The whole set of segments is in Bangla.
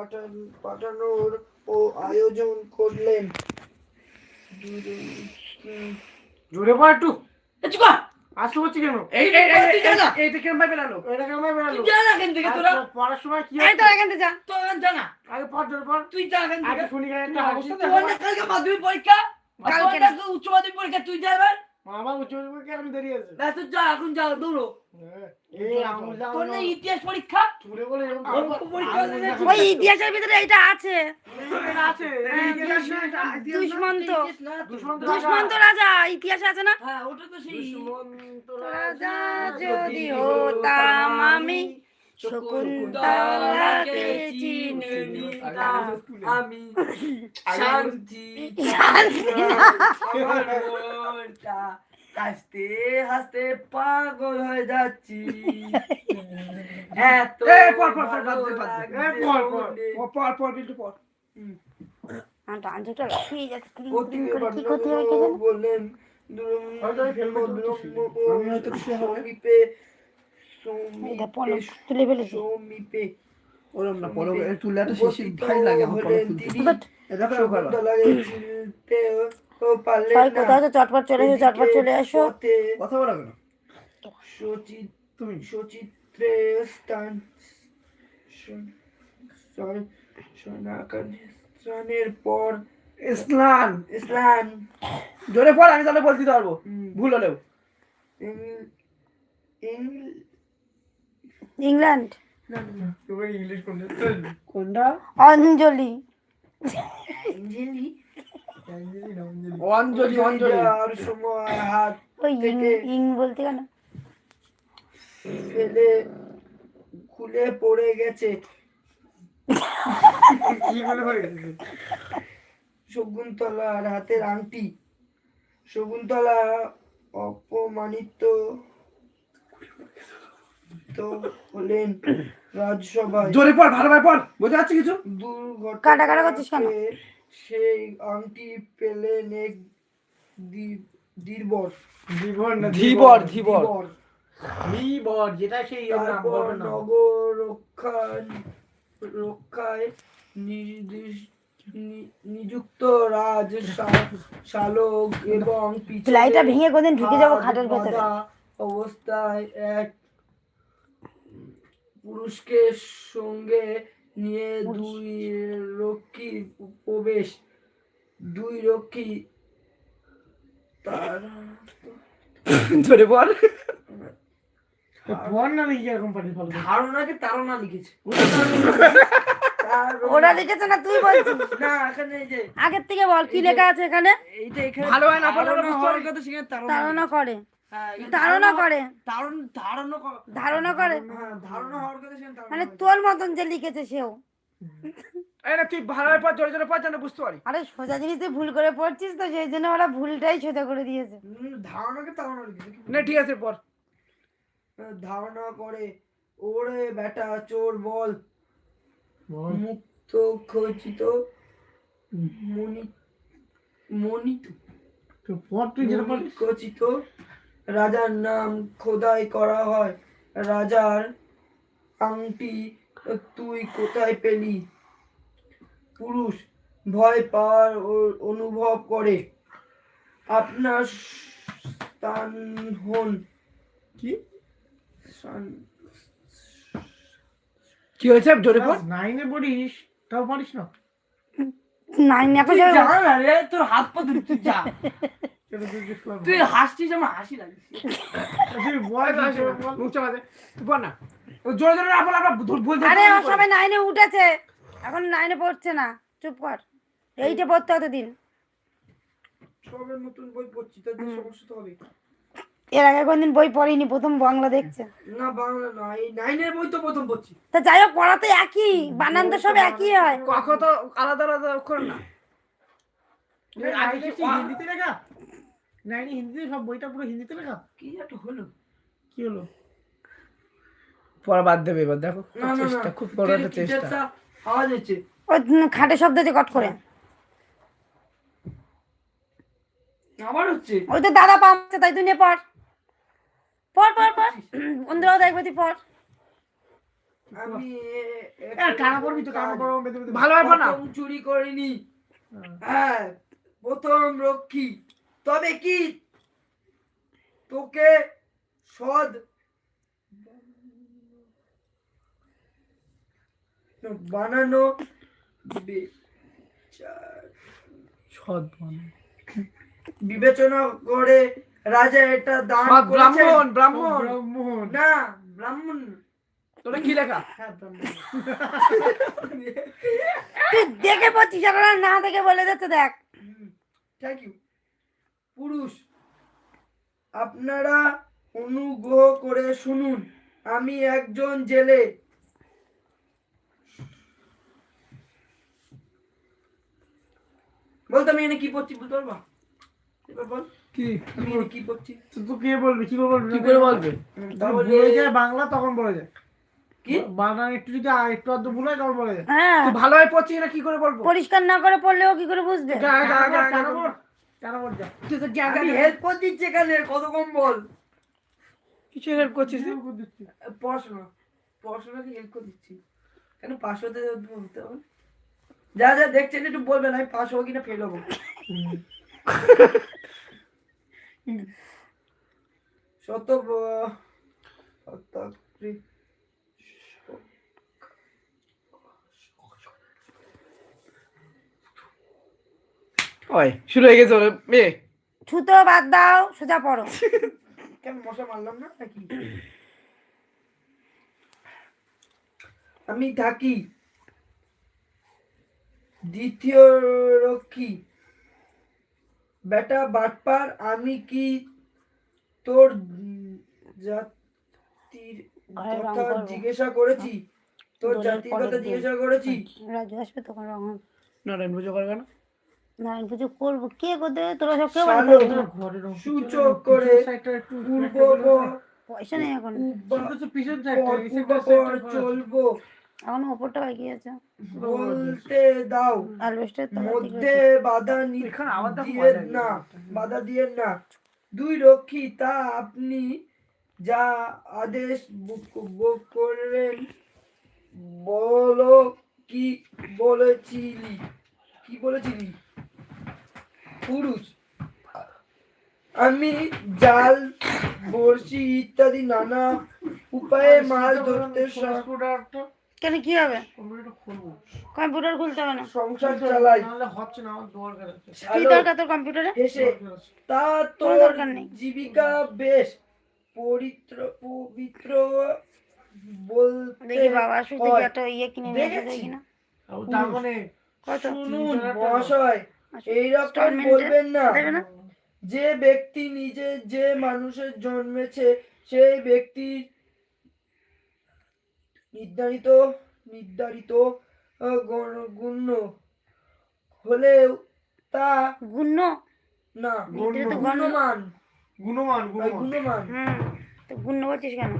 পাঠান পাঠানোর ও আয়োজন করলেন। জোরে পড় একটু। আসতে হচ্ছে কেন? এই এই এই তুই যা না এইটা কেন ভাই বেরালো এটা কেন ভাই বেরালো যা না এখান থেকে তোরা। পড়ার সময় কি এই? এখান থেকে যা। তোরা এখান যা না। আগে পড় জোরে পড়। তুই যা এখান থেকে। শুনি কেন একটা অবস্থা তোর না কালকে মাধ্যমিক পরীক্ষা। কালকে কালকে না। উচ্চ মাধ্যমিক পরীক্ষা। তুই যা এবার। আমার উচ্চ এখন দেরি আছে? না তুই যা এখন যা দৌড়ো। দাও তোর না ইতিহাস পরীক্ষা? ওই ইতিহাসের ভিতরে এটা আছে। এটা আছে। দুষ্মন্ত। দুষ্মন্ত দুষ্মন্ত রাজা। ইতিহাসে আছে না? হ্যাঁ ওটা তো সেই রাজা যদি হতাম আমি শকুন্তলাকে চিনে আমি শান্তি হাসতে হাসতে পাগল হয়ে যাচ্ছি। এত এই পড়, পড়, পড়, বাদ দে, বাদ দে। ভালো এই পড়, পড়, লাগছে ও পড়, পড়, বিল্টু পড়। আমার ডান চোখটা লাফিয়ে যাচ্ছে কি করতে হবে বললেন হয়তো আমি ফেলব তুলে ফেলেছি ওরম না ভাই লাগে আমার তুলতে। করো। কোথাও চটপট চলে এসো চটপট চলে আসো কথা বলো কেন সচিত তুমি সচিত্রে স্থান সন- সন- স্নানের পর স্নান স্নান জোরে পড় আমি তাহলে বলতে পারব ভুল হলেও ইংল্যান্ড। কোনটা? অঞ্জলি। অঞ্জলি? অঞ্জলি অঞ্জলি। অঞ্জলি অঞ্জলি। সময় হাত ওই ইং বলতে কেন? ফেলে খুলে পড়ে গেছে। কি বলে গেছে? শকুন্তলার হাতের আংটি। শকুন্তলা অপমানিত তো হলেন রাজসভায় জোরে পড় ভালোভাবে পড় বোঝা যাচ্ছে কিছু? কাটা কাটা করছিস কেন? সেই আংটি পেলেন এক দি- দিরবর না, ধীবর ধীবর ধীবর, যেটা সেই তারপর নগর রক্ষা রক্ষায় নির্দিষ্ট নিযুক্ত রাজ শালক এবং প্লাইটা ভেঙে কোনদিন ঢুকে যাব খাটের ভেতরে। অবস্থায় এক পুরুষকে সঙ্গে নিয়ে দুই রক্ষী প্রবেশ। দুই রক্ষী তার পাঠিয়ে ফলো ধারণাকে তারা লিখেছে। ওরা লিখেছে না তুই বলছিস? না এখানে যে আগের থেকে বল কি লেখা আছে এখানে? এইটা এখানে ভালো হয় না পড়লে ধারণা হওয়ার কথা সেখানে তারা করে। ধারণা করে। ধারণা করে হ্যাঁ ধারণা ধারণা মানে তোর মতন যে লিখেছে সেও। এই তুই ভালোভাবে পড় জোরে জোরে পড় যেন বুঝতে পারি। আরে সোজা জিনিস ভুল করে পড়ছিস তো সেই জন্য ওরা ভুলটাই সোজা করে দিয়েছে। ধারণাকে তাড়ানো না ঠিক আছে পড়। ধারণা করে ওরে বেটা চোর বল। মুক্ত খচিত মনি মনিত তো পড় তুই যেটা পারিস। খচিত রাজার নাম খোদাই করা হয়। রাজার আংটি তুই কোথায় পেলি? পুরুষ ভয় পাওয়ার অনুভব করে। আপনার স্থান হন। কি? কি হয়েছে? জোরে পড় নাইনে পড়িস, তাও পারিস না? নাইন যা রে তোর হাত পা ধরে তুই যা। তুই। হাসছিস আমার হাসি লাগছে। তুই বল মুখ চাপা দে তুই না। জোরে জোরে না বলে আমরা বলতে আরে ও সবাই নাইনে উঠেছে। এখন নাইনে পড়ছে না। চুপ কর। এইটে পড়তে সবে নতুন বই পড়ছি তাদের সমস্যা তো হবে এর আগে কোনদিন বই পড়িনি প্রথম বাংলা দেখছে। না বাংলা না এই নাইনের বই তো প্রথম পড়ছি। তা যাই হোক পড়া তো একই। বানান তো সব একই হয়। কখ তো আলাদা আলাদা অক্ষর না। আগে কি হিন্দিতে লেখা? নাইনে হিন্দিতে সব বইটা পুরো হিন্দিতে লেখা? কি একটা হলো? কি হলো? পড়া বাদ দেবে এবার দেখো চেষ্টা খুব বড় একটা চেষ্টা। আওয়াজ হচ্ছে। ওই খাটে শব্দ হচ্ছে কট করে। আবার হচ্ছে? ওই তো দাদা পাচ্ছে তাই তুই নে পড়। পড় পড় পড়। বন্ধুরাও দেখবে তুই পড়। ভালো না? চুরি করিনি। হ্যাঁ। হ্যাঁ প্রথম রক্ষী। তবে কি তোকে সদ বানানো বিবেচনা করে রাজা এটা দান ব্রাহ্মণ ব্রাহ্মণ। ব্রাহ্মণ। না ব্রাহ্মণ। তোরা কি লেখা? হ্যাঁ তুই দেখে পড়ছিস ওরা না দেখে বলে যাচ্ছে দেখ। থ্যাংক ইউ পুরুষ আপনারা অনুগ্রহ করে শুনুন আমি একজন জেলে বলতো আমি এনে কি পড়ছি বলতে পারবা এবার বল কি আমি এনে কি পড়ছি তুই কে বলবি কি বলবি কি করে বলবে তাহলে তাহলে যায় বাংলা তখন বলে যায় কি বাংলা একটু যদি একটু আধটু ভুল হয় তখন বলে যায় হ্যাঁ তুই ভালোভাবে পড়ছিস না কি করে বলব পরিষ্কার না করে পড়লেও কি করে বুঝবে হেল্প করে দিচ্ছি এখানে কত কম বল? কিছু হেল্প করছিস? পড়াশোনা। পড়াশোনাকে হেল্প করে দিচ্ছি? কেন পাশ হতে হতে হবে? যা যা দেখছেন একটু বলবেন আমি পাস হব কিনা ফেল হব। শত ওই শুরু হয়ে গেছে ছুতো বাদ দাও সোজা পড়ো। কেন মশা মারলাম না নাকি? আমি থাকি। দ্বিতীয় রক্ষী। বেটা বাটপার আমি কি তোর জাতির কথা জিজ্ঞাসা করেছি? তোর দোলের জাতির কথা জিজ্ঞাসা করেছি? রাজু আসবে তখন রঙ। নারায়ণ পুজো করবে না। নারায়ণ পুজো করব। কে করতে তোরা সব কেউ সূচক করে পয়সা নেই এখন। চলবো। এখন ওপরটা বাকি আছে বলতে দাও। মধ্যে বাধা দিয়ে না বাধা দিয়ে না। দুই রক্ষী তা আপনি যা আদেশ বুক- বুক করলেন বলো কি বলেছিলি? কি বলেছিলি? পুরুষ। আমি জাল বড়শি ইত্যাদি নানা উপায়ে মাছ ধরতে কেন কি হবে? কম্পিউটার খুলতে হবে না। সংসার চালাই। হচ্ছে না দরকার কি দরকার তোর কম্পিউটারে? এসে তা তোর দরকার নেই। জীবিকা বেশ। পবিত্র পবিত্র বলতে দেখি বাবা শুধু। একটা ইয়ে কিনে নিয়ে কিনা? তার মানে কত। মহাশয় এইরকম বলবেন না। যে ব্যক্তি নিজে যে মানুষের জন্মেছে সেই ব্যক্তি নির্ধারিত নির্ধারিত গুণ্য হলেও তা গুণ্য? না গুণমান। গুণমান গুণমান। গুণ্য বলছিস কেন?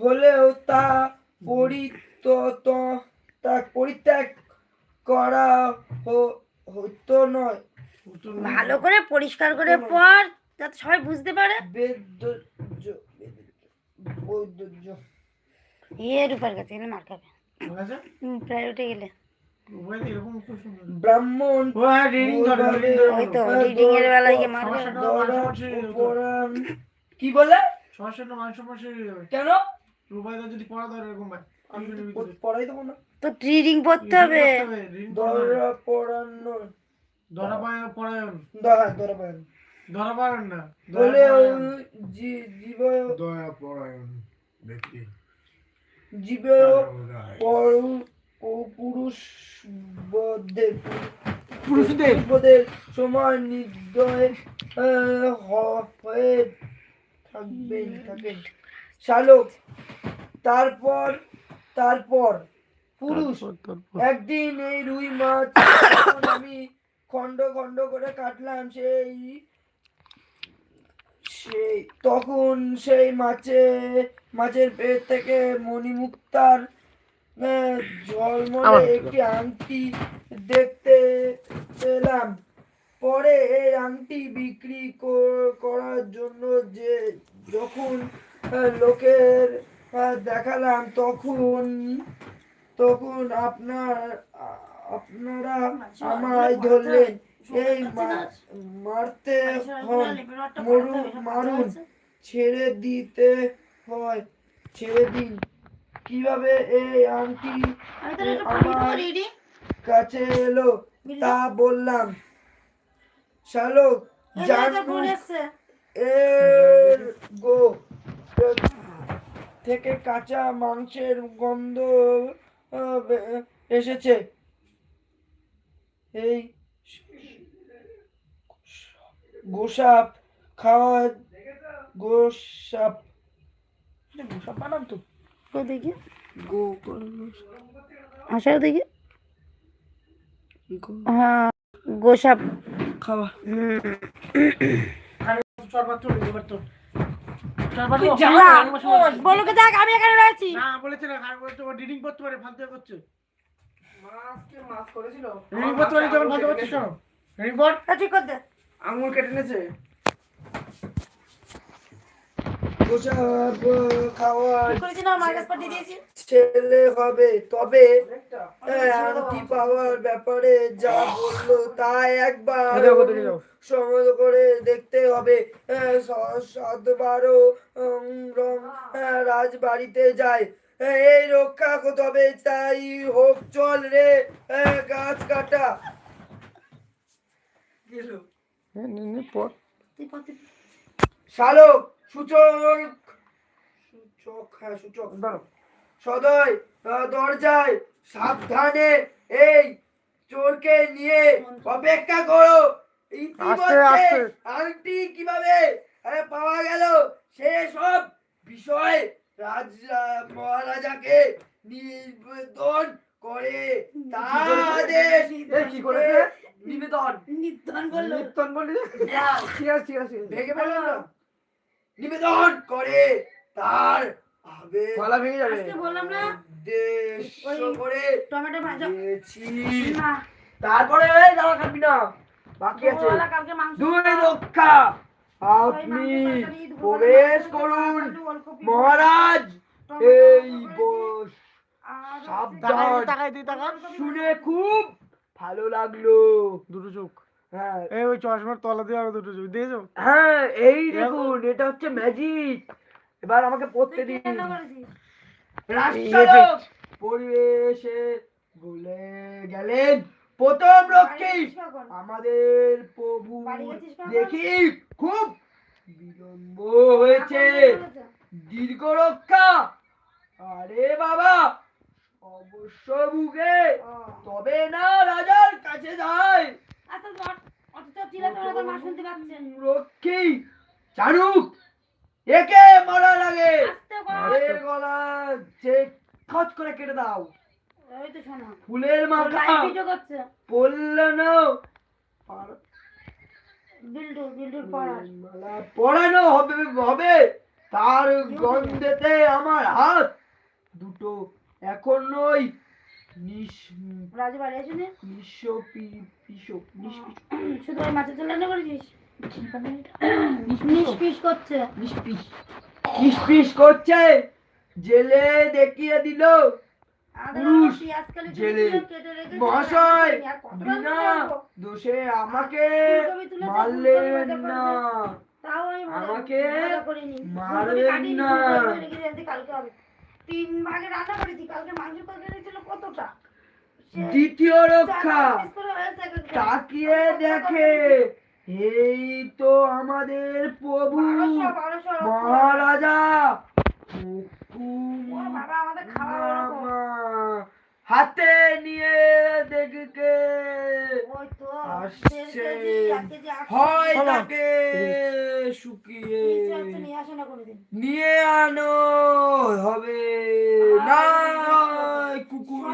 হলেও তা পরিত্যাগ করা হ- হতো নয়। ভালো করে পরিষ্কার করে পড় যাতে সবাই বুঝতে পারে। বেদ্য বৈদ্য এ রূপার কাছে গেলে মার খাবে। ঠিক আছে প্রাইভেটে গেলে। ব্রাহ্মণ হ্যাঁ রিডিং এর বেলায় কি বলে? মানুষ মানুষের হয়ে কেন? রুবাইদা যদি পড়া ধরে এরকম ভাই আমি তো পড়াই দেবো না। তো রিডিং পড়তে হবে। দরা পড়ানো ধরা পায় পড়ায়ন দহা দরা পড়ানো ধরা পারেন না বলে জি- জীব দয়া পরায়ণ ব্যক্তি জীব ও পুরুষ বদের পুরুষদের। সময় নির্দয় হয়ে থাকবেন থাকেন। শালক তারপর তারপর পুরুষ একদিন এই রুই মাছ আমি খন্ড খন্ড করে কাটলাম সেই সেই তখন সেই মাছে মাছের পেট থেকে মণিমুক্তার ঝলমলে একটি আংটি দেখতে পেলাম। পরে এই আংটি বিক্রি কর- করার জন্য যে যখন লোকের দেখালাম তখন তখন আপনার আপনারা আমায় ধরলেন। এই মারতে হন মরুন মারুন ছেড়ে দিতে হয় ছেড়ে দিন। কীভাবে এই আংটি আমার- কাছে এলো তা বললাম শালক জানো ফোন এর গো থেকে কাঁচা মাংসের গন্ধ এসেছে। এই গোসাপ খাওয়া গোসাপ। গোসাপ বানাম তো। দেখি? গো আশাও দেখি। হ্যাঁ গোসাপ। খাওয়া। তো এবার তুই তো আমি বলো কে যাক আমি এখানে রয়েছি। না বলেছে না আর বলেছে ও রিডিং করতে পারে ফালতু করছে। মাছকে মাছ করেছিল। রিডিং করতে পারে যখন ফালতু করছিস কেন রিডিং কর তা ঠিক আঙুল কেটে নেছে খাওয়া করেছি না মার্কাস পাঠিয়ে দিয়েছি। ছেলে হবে। তবে হ্যাঁ, আংটি পাওয়ার ব্যাপারে যা বলল তা একবার সময় করে দেখতে হবে। সাতবারও রাজবাড়িতে যায়। এই রক্ষা করতে হবে তাই হোক চল রে গাছ কাটা। শালক সূচক। সূচক হ্যাঁ সূচক। সদয় দরজায় সাবধানে এই চোরকে নিয়ে অপেক্ষা করো। ইতিমধ্যে আংটি কীভাবে আরে পাওয়া গেল? সে সব বিষয় রাজ মহারাজাকে নিবেদন করে। তাদের কি করেছে? নিবেদন। নির্ধন বলল নিবেদন বলি ঠিক আছে ঠিক আছে। ভেঙে নিবেদন করে তার আবে ভেঙে যাবে। আজকে বললাম না দেশ করে টমেটো ভাজা। তারপরে এই দাঁড়া খাবি না বাকি আছে। দুপুরবেলা কালকে মাংস দুই রক্ষা আপনি প্রবেশ করুন। মহারাজ এই বস সাবধান। শুনে খুব ভালো লাগল। দুটো চোখ। হ্যাঁ। এই ওই চশমার তলা দিয়ে আরও দুটো চোখ। দিয়েছ হ্যাঁ এই দেখুন এটা হচ্ছে ম্যাজিক এবার আমাকে পড়তে দিন। পরিবেশে ভুলে গেলেন প্রথম রক্ষী? আমাদের প্রভু? দেখি খুব বিলম্ব হয়েছে। দীর্ঘ রক্ষা। আরে বাবা অবশ্য বুকে। তবে না রাজার কাছে যায়। আচ্ছা। রক্ষী চারুক। একে মারা লাগে। আস্তে এর গলা যে খচ করে কেটে দাও। ওই তো ফুলের মাথা। পড়লে না। পড়ানো হবে হবে। তার গন্ধেতে আমার হাত। দুটো এখনই নিস রাজু বাড়ি পিস- নিষ্পিস শুধু ওই মাছের রান্না করেছিস? নিষ্পিস করছে। নিষ্পিস নিষ্পিস করছে। জেলে দেখিয়ে দিল। আমাদের পুরুষ, আবার পেঁয়াজ কালি জেলে, তুলে কেটে রেখেছে, মহাশয়, বিনা দোষে আমাকে মারলেন না। তাও আমি মজা- আমাকে মজা করিনি। মারবেন ফুলকপি কাটিনি, না। ফুলকপি রেখে দিয়েছি, কালকে হবে। তিন ভাগে রান্না করেছি কালকে মাংস তরকারি ছিল কতটা? দ্বিতীয় রক্ষা। তাকিয়ে দেখে। এই তো আমাদের প্রভু মহারাজা। হাতে নিয়ে দেখে হয় তাকে শুকিয়ে। নিয়ে আনো হবে না কুকুর।